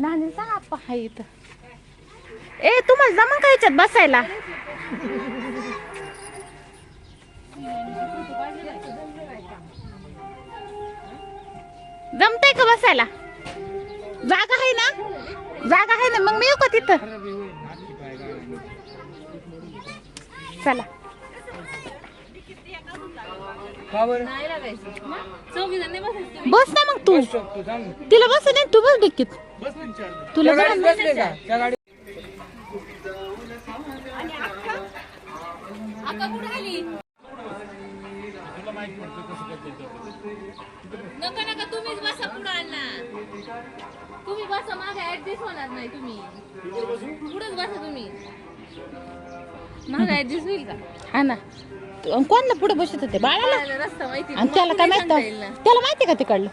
नानी सांग आप्पा हाय इथं. ए तुम्हाला जमा का याच्यात बसायला? जमतंय का बसायला? जागा आहे ना? जागा आहे ना? मग मी येऊ का तिथं? चला. बस ना मग तू. तिला बस नाही तू बस डिक्कीत तुला नका नका तुम्हीच बसा पुढे आणला. तुम्ही बसा मागे ऍडजस्ट होणार नाही तुम्ही. पुढेच बसा तुम्ही. मागे ऍडजस्ट होईल का? हा ना. तू- कोणला पुढे बसत होते? बाळाला? बाळाला रस्ता माहिती आणि त्याला काय माहीत. त्याला का तिकडलं?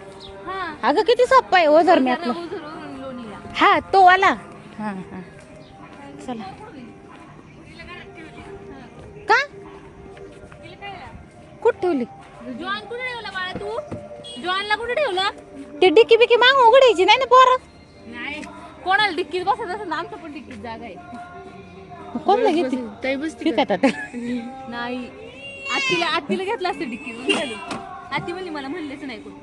हा. अगं किती सोप्पा आहे ओझर लोणीला हा तो आला. हा हा. चला. का? कुठं ठेवली? जॉन कुठे ठेवला बाळा तू? जॉनला कुठे ठेवलं? ते डिक्की बिक्की माग उघडायची नाही ना पोरं? नाही. कोणाला डिक्कीत बसत असं आमचं पण डिक्कीत जागा आहे. कोणला घेते ठीक आहे तात्या. नाही. आत्तीला आत्तीला घेतलं असतं डिक्कीत आत्ती म्हणली मला म्हणलेच नाही कोण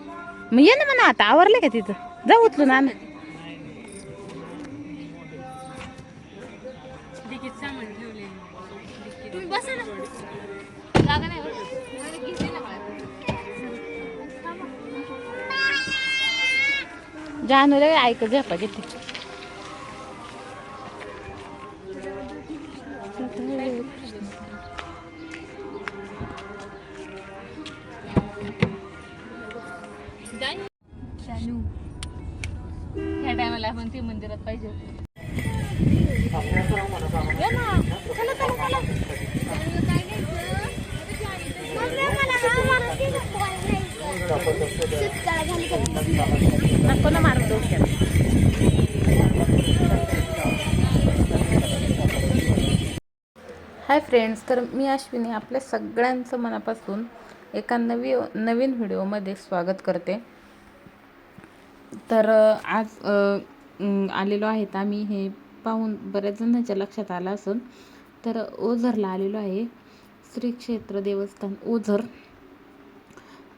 मग ये ना म्हणा आता आवरले का तिथं? जाऊ उचलून आण. जानू रे ऐक झेपा घेते जाय. शानू ह्या टायमाला आपण ते मंदिरात पाहिजे होते ये ना. चला, चला, चला. शानू, काय घ्यायचं? नको ना मारून हाय फ्रेंड्स तर मी अश्विनी आपल्या सगळ्यांचं मनापासून एका नवी नवीन व्हिडिओमध्ये स्वागत करते. तर आज आलेलो आहेत आम्ही हे पाहून बऱ्याच जणांच्या लक्षात आलं असून तर ओझरला आलेलो आहे. श्री क्षेत्र देवस्थान ओझर.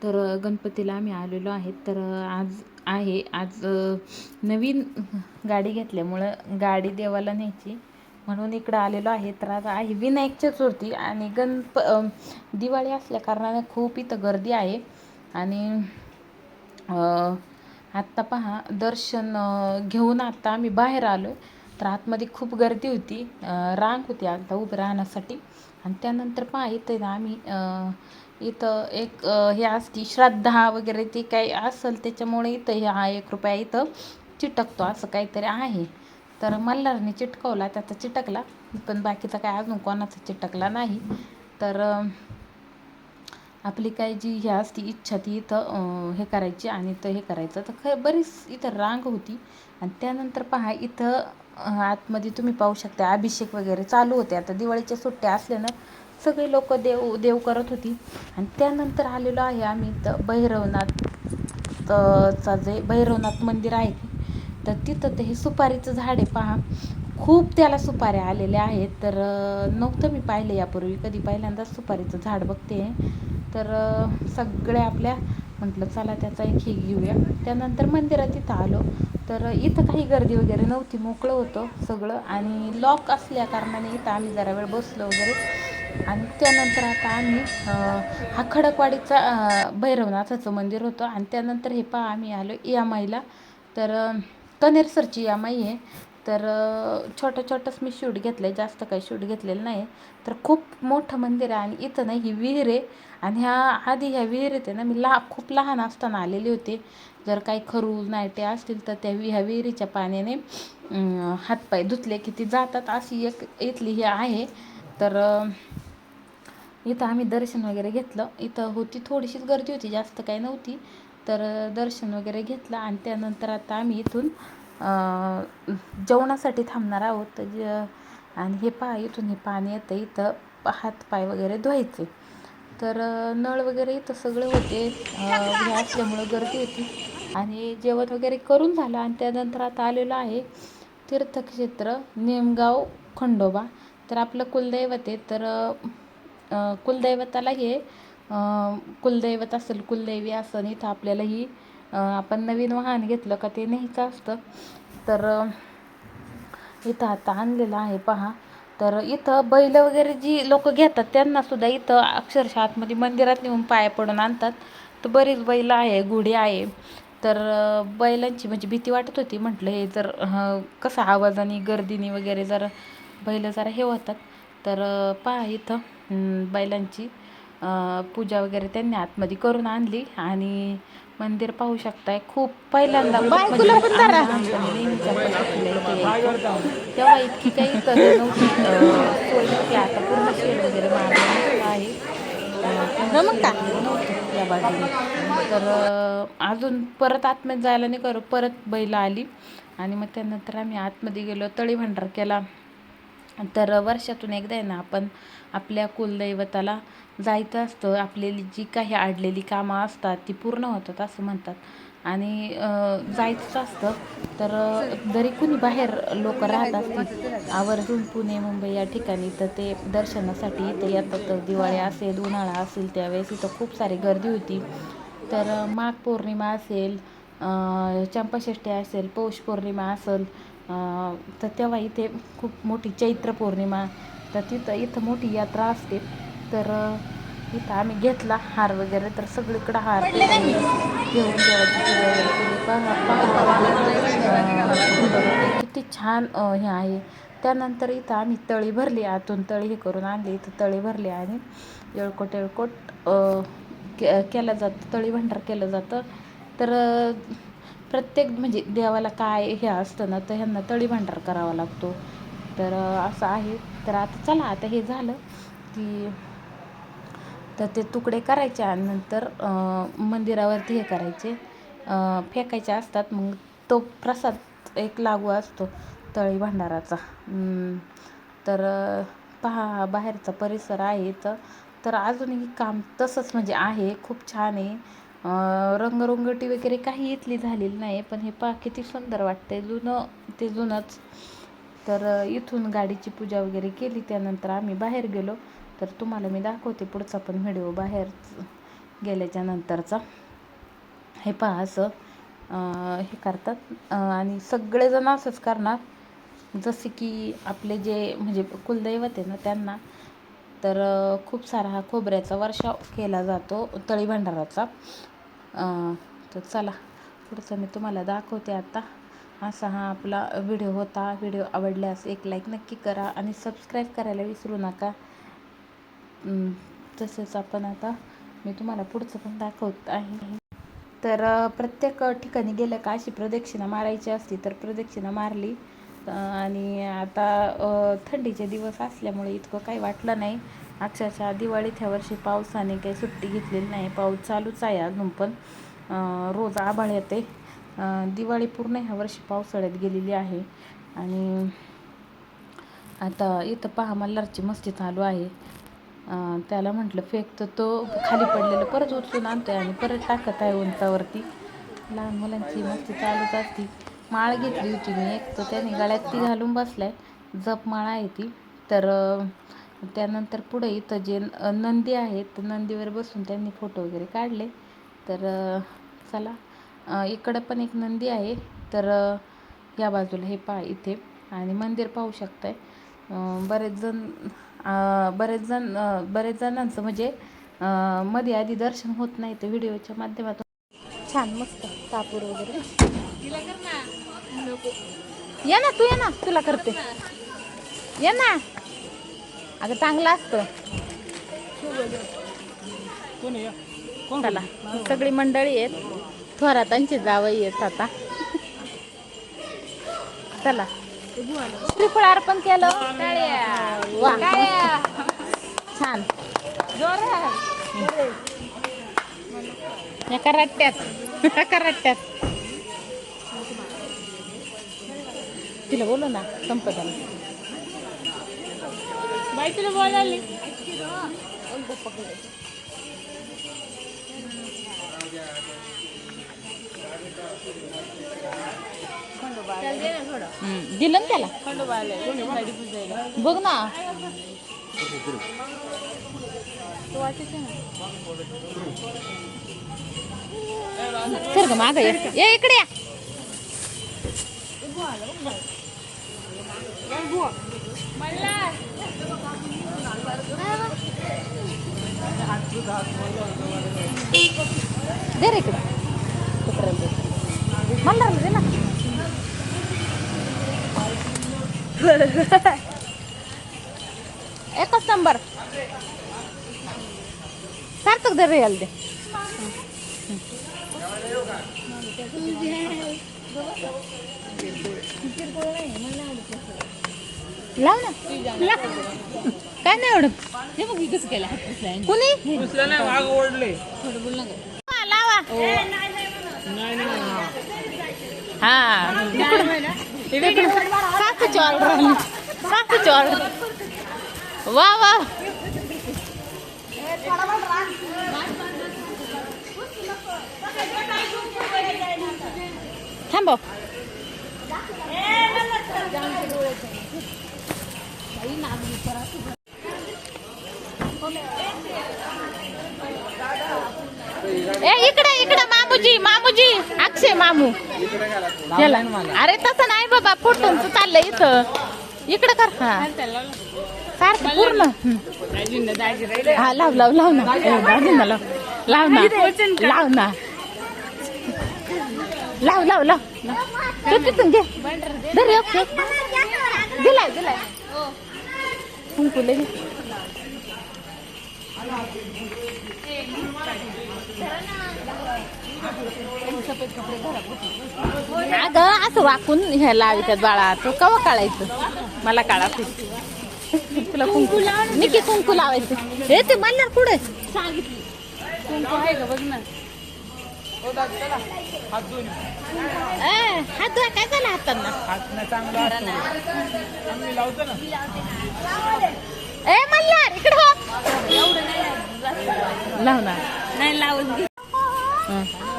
तर गणपतीला आम्ही आलेलो आहेत. तर आज आहे. आज नवीन गाडी घेतल्यामुळं गाडी देवाला न्यायची. म्हणून इकडं आलेलो आहे. तर आज आहे विनायक चतुर्थी आणि गणप दिवाळी असल्या कारणाने खूप इथं गर्दी आहे. आणि आत्ता पहा दर्शन घेऊन आत्ता आम्ही बाहेर आलो. तर आतमध्ये खूप गर्दी होती. रांग होती. आता उभं राहण्यासाठी. आणि त्यानंतर पहा इथं ना आम्ही इथं एक हे असती श्राद्धा वगैरे ते काही असेल त्याच्यामुळे इथं हे हा एक रुपया इथं चिटकतो असं काहीतरी आहे. तर मल्हारने चिटकवला त्याचा चिटकला पण बाकीचा काय अजून कोणाचा चिटकला नाही. तर आपली काय जी ह्या असती इच्छा ती इथं हे करायची आणि इथं हे करायचं. तर ख बरीच इथं रांग होती. आणि त्यानंतर पहा इथं आतमध्ये तुम्ही पाहू शकता अभिषेक वगैरे चालू होते. आता दिवाळीच्या सुट्ट्या असल्यानं सगळे लोक देव देव करत होती. आणि त्यानंतर आलेलो आहे आम्ही तर भैरवनाथ चा जे भैरवनाथ मंदिर आहे तर तिथं ते हे सुपारीचं झाड आहे पहा. खूप त्याला सुपाऱ्या आलेल्या आहेत. तर नव्हतं मी पाहिलं यापूर्वी. कधी पहिल्यांदाच सुपारीचं झाड बघते. तर सगळ्या आपल्या म्हटलं चला त्याचा एक हे घेऊया. त्यानंतर मंदिरात इथं आलो. तर इथं काही गर्दी वगैरे नव्हती मोकळं होतं सगळं. आणि लॉक असल्या कारणाने इथं आम्ही जरा वेळ बसलो वगैरे. आणि त्यानंतर आता आम्ही हा खडकवाडीचा भैरवनाथाचं मंदिर होतं. आणि त्यानंतर हे पहा आम्ही आलो यामाईला तर कनेरसरची यामाई आहे. तर छोटं छोटंच मी शूट घेतलं आहे जास्त काही शूट घेतलेलं नाही तर खूप मोठं मंदिर आहे आणि इथं नाही ही विहीर आहे. आणि ह्या आधी ह्या विहिरीत आहे ना मी लहा खूप लहान असताना आलेले होते. जर काही खरूज नायटे असतील तर त्या वि ह्या विहिरीच्या पाण्याने हातपाय धुतले की ती जातात. अशी एक इथली ही आहे. तर इथं आम्ही दर्शन वगैरे घेतलं. इथं होती थोडीशीच गर्दी होती जास्त काही नव्हती. तर दर्शन वगैरे घेतलं आणि त्यानंतर आता आम्ही इथून जेवणासाठी थांबणार आहोत. ज आणि हे पहा इथून हे पाणी येतं इथं हातपाय वगैरे धुवायचे. तर नळ वगैरे इथं सगळे होते. हे असल्यामुळं गर्दी होती. आणि जेवण वगैरे करून झालं आणि त्यानंतर आता आलेलो आहे तीर्थक्षेत्र नेमगाव खंडोबा. तर आपलं कुलदैवत आहे. तर कुलदैवताला हे कुलदैवत असेल कुलदैवी असेल इथं आपल्याला ही आपण नवीन वाहन घेतलं का ते न्यायचं असतं. तर इथं आता आणलेलं आहे पहा. तर इथं बैल वगैरे जी लोक घेतात त्यांना सुद्धा इथं अक्षरशः आतमध्ये मंदिरात नेऊन पाया पडून आणतात. तर बरीच बैल आहे घोडी आहे. तर बैलांची म्हणजे भीती वाटत होती. म्हटलं हे जर कसं आवाजाने गर्दीने वगैरे जर बैल जरा हे होतात. तर पहा इथं बैलांची. पूजा वगैरे त्यांनी आतमध्ये करून आणली आणि मंदिर पाहू शकताय. खूप पहिल्यांदा म्हणजे. तेव्हा इतकी काही नव्हती. आता पूर्ण शेड वगैरे मारलेलं आहे. या बाजूने तर अजून परत आतमध्ये जायला नाही करू. परत बैल आली. आणि मग त्यानंतर आम्ही आतमध्ये गेलो. तळी भांडार केला. तर वर्षातून एकदा आहे ना आपण आपल्या कुलदैवताला जायचं असतं. आपल्याली जी काही आडलेली कामं असतात ती पूर्ण होतात असं म्हणतात. आणि जायचंच असतं. तर जरी कुणी बाहेर लोक राहत असतील आवर्जून पुणे मुंबई या ठिकाणी तर ते दर्शनासाठी इथे येतात. तर दिवाळी असेल उन्हाळा असेल त्यावेळेस इथं खूप सारी गर्दी होती. तर माघ पौर्णिमा असेल चंपाषष्ठी असेल पौष पौर्णिमा असेल तर तेव्हा इथे खूप मोठी चैत्र पौर्णिमा तर तिथं इथं मोठी यात्रा असते. तर इथं आम्ही घेतला हार वगैरे तर सगळीकडं हार घेऊन देवाची किती छान हे आहे. त्यानंतर इथं आम्ही तळी भरली आतून तळी हे करून आणली. इथं तळी भरली आणि येळकोट येळकोट के केलं जातं तळी भांडार केलं जातं. तर प्रत्येक म्हणजे देवाला काय हे असतं ना तर ह्यांना तळी भांडार करावा लागतो. तर असं आहे. तर आता चला आता हे झालं की तर ते तुकडे करायचे आणि नंतर मंदिरावरती हे करायचे. फेकायचे असतात मग तो प्रसाद एक लागू असतो तळी भांडाराचा. तर पहा बाहेरचा परिसर आहे तर तर अजूनही काम तसंच म्हणजे आहे खूप छान आहे. अं, रंगरंगटी वगैरे काही इथली झालेली नाही पण हे पहा किती सुंदर वाटते जुनं ते जुनंच. तर इथून गाडीची पूजा वगैरे केली. त्यानंतर आम्ही बाहेर गेलो. तर तुम्हाला मी दाखवते पुढचा पण व्हिडिओ बाहेर गेल्याच्या नंतरचा. हे पहा असं हे करतात. आणि सगळेजण असंच करणार. जसे की आपले जे म्हणजे कुलदैवत आहे ना त्यांना. तर खूप सारा हा खोबऱ्याचा वर्षाव केला जातो तळी भंडाराचा. तर चला पुढचं मी तुम्हाला दाखवते आता. असा हा आपला व्हिडिओ होता. व्हिडिओ आवडल्यास एक लाईक नक्की करा आणि सबस्क्राईब करायला विसरू नका. तसंच तसेच आपण आता मी तुम्हाला पुढचं पण दाखवत आहे. तर प्रत्येक ठिकाणी गेलं का अशी प्रदक्षिणा मारायची असती तर प्रदक्षिणा मारली. आणि आता थंडीचे दिवस असल्यामुळे इतकं काही वाटलं नाही. अक्षरशः दिवाळीत ह्या वर्षी पावसाने काही सुट्टी घेतलेली नाही. पाऊस चालूच आहे अजून पण. रोज आभाळ येते. दिवाळी पूर्ण ह्या वर्षी पावसाळ्यात गेलेली आहे. आणि आता इथं पहा मल्हारची मस्ती चालू आहे. त्याला म्हटलं फेक तर तो खाली पडलेलं परत उचलून आणतोय आणि परत टाकत आहे उंचावरती. लहान मुलांची मस्ती चालूच असती. माळ घेतली होती मी एक तर त्याने गळ्यात ती घालून बसलाय. जप माळ आहे ती. तर त्यानंतर पुढे इथं जे नंदी आहेत तर नंदीवर बसून त्यांनी फोटो वगैरे काढले. तर चला. इकडं पण एक नंदी आहे. तर या बाजूला हे पहा इथे. आणि मंदिर पाहू शकताय. बरेच जण बरेच जण बरेच जणांचं म्हणजे मध्ये आधी दर्शन होत नाही तर व्हिडिओच्या माध्यमातून. छान मस्त कापूर वगैरे. ये ना तू ये ना. तुला करते. ये ना. अगं चांगलं असतं. चला सगळी मंडळी आहेत. थोरातांची जावई येत आता. चला. श्रीफळ अर्पण केलं. वा. छान. एका रट्ट्यात. एका रट्ट्यात. तिला बोलू ना संपदाला बाई तुला बोलायली. हम्म, दिलं ना त्याला? बघ ना. सर ग माग ये. ये इकडे या. दे रे इकडे. ना एकच नंबर सार्थक दे रे याला दे लाव ना. काय नाही एवढं हे बघ केलं? कुणी? लावा. हा. सासूची ऑर्डर सासूची ऑर्डर वा वा. थांबव ए इकडे इकडे मामूजी मामूजी. अक्षय मामू. याला. अरे तसं नाही बाबा फोटोच चाललंय इथं. इकडे कर. हा. सारखं पूर्ण. हं. लाव लाव लाव ना. दाजींना लाव. लाव ना. लाव ना. लाव लाव लाव. तू तिथून घे. धर एक. दिलाय दिलाय. कुंकू लगे अगं असं वाकून ह्या लावितात बाळा तो कवा काढायचं? मला काढा तू. तुला कुंकू निकी कुंकू लावायचं. हे ते मला पुढे कुंकू आहे का बघ ना हात धुवा काय झालं हातांना? ए मल्हार इकडे हो. लाव ना नाही लावून घे हं.